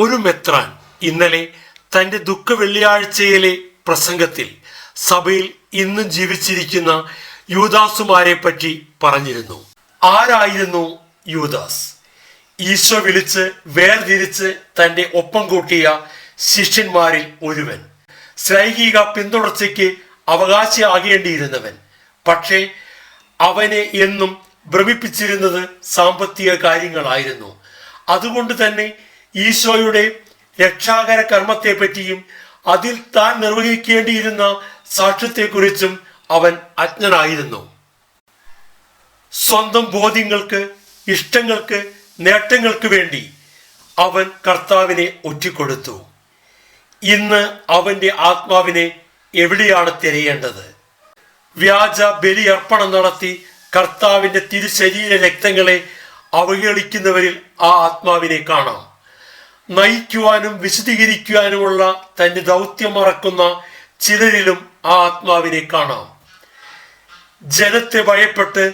ഒരു മെത്രാൻ ഇന്നലെ തന്റെ ദുഃഖ വെള്ളിയാഴ്ചയിലെ പ്രസംഗത്തിൽ സഭയിൽ ഇന്നും ജീവിച്ചിരിക്കുന്ന യൂദാസുമാരെ പറ്റി പറഞ്ഞിരുന്നു. ആരായിരുന്നു യൂദാസ്? ഈശോ വിളിച്ച് വേർതിരിച്ച് തന്റെ ഒപ്പം കൂട്ടിയ ശിഷ്യന്മാരിൽ ഒരുവൻ. ശ്രൈഹിക പിന്തുടർച്ചയ്ക്ക് അവകാശിയാകേണ്ടിയിരുന്നവൻ. പക്ഷേ അവനെ എന്നും ഭ്രമിപ്പിച്ചിരുന്നത് സാമ്പത്തിക കാര്യങ്ങളായിരുന്നു. അതുകൊണ്ട് തന്നെ ഈശോയുടെ രക്ഷാകര കർമ്മത്തെപ്പറ്റിയും അതിൽ താൻ നിർവഹിക്കേണ്ടിയിരുന്ന സാക്ഷ്യത്തെക്കുറിച്ചും അവൻ അജ്ഞനായിരുന്നു. സ്വന്തം ബോധ്യങ്ങൾക്ക് ഇഷ്ടങ്ങൾക്ക് നേട്ടങ്ങൾക്ക് വേണ്ടി അവൻ കർത്താവിനെ ഒറ്റിക്കൊടുത്തു. ഇന്ന് അവന്റെ ആത്മാവിനെ എവിടെയാണ് തിരയേണ്ടത്? വ്യാജ ബലിയർപ്പണം നടത്തി കർത്താവിന്റെ തിരുശരീര രക്തങ്ങളെ അവഹേളിക്കുന്നവരിൽ ആ ആത്മാവിനെ കാണാം. നയിക്കുവാനും വിശദീകരിക്കുവാനുമുള്ള തന്റെ ദൗത്യം മറക്കുന്ന ചിലരിലും ആ ആത്മാവിനെ കാണാം. ജനത്തെ ഭയപ്പെട്ട്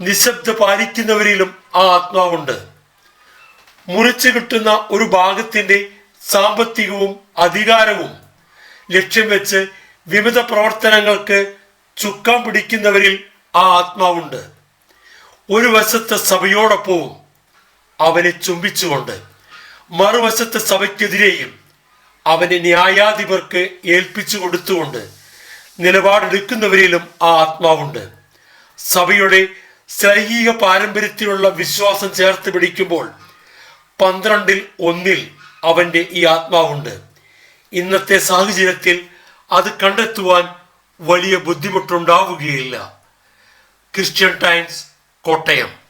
നിശബ്ദ പാലിക്കുന്നവരിലും ആ ആത്മാവുണ്ട്. മുറിച്ചു കിട്ടുന്ന ഒരു ഭാഗത്തിന്റെ സാമ്പത്തികവും അധികാരവും ലക്ഷ്യം വെച്ച് വിവിധ പ്രവർത്തനങ്ങൾക്ക് ചുക്കാൻ പിടിക്കുന്നവരിൽ ആ ആത്മാവുണ്ട്. ഒരു വശത്തെ സഭയോടൊപ്പവും അവനെ ചുംബിച്ചുകൊണ്ട് മറുവശത്തെ സഭയ്ക്കെതിരെയും അവനെ ന്യായാധിപർക്ക് ഏൽപ്പിച്ചു കൊടുത്തുകൊണ്ട് നിലപാടെടുക്കുന്നവരിലും ആ ആത്മാവുണ്ട്. സഭയുടെ സൈഹിക പാരമ്പര്യത്തിലുള്ള വിശ്വാസം ചേർത്ത് പിടിക്കുമ്പോൾ പന്ത്രണ്ടിൽ ഒന്നിൽ അവന്റെ ഈ ആത്മാവുണ്ട്. ഇന്നത്തെ സാഹചര്യത്തിൽ അത് കണ്ടെത്തുവാൻ വലിയ ബുദ്ധിമുട്ടുണ്ടാവുകയില്ല. Christian times Kottayam.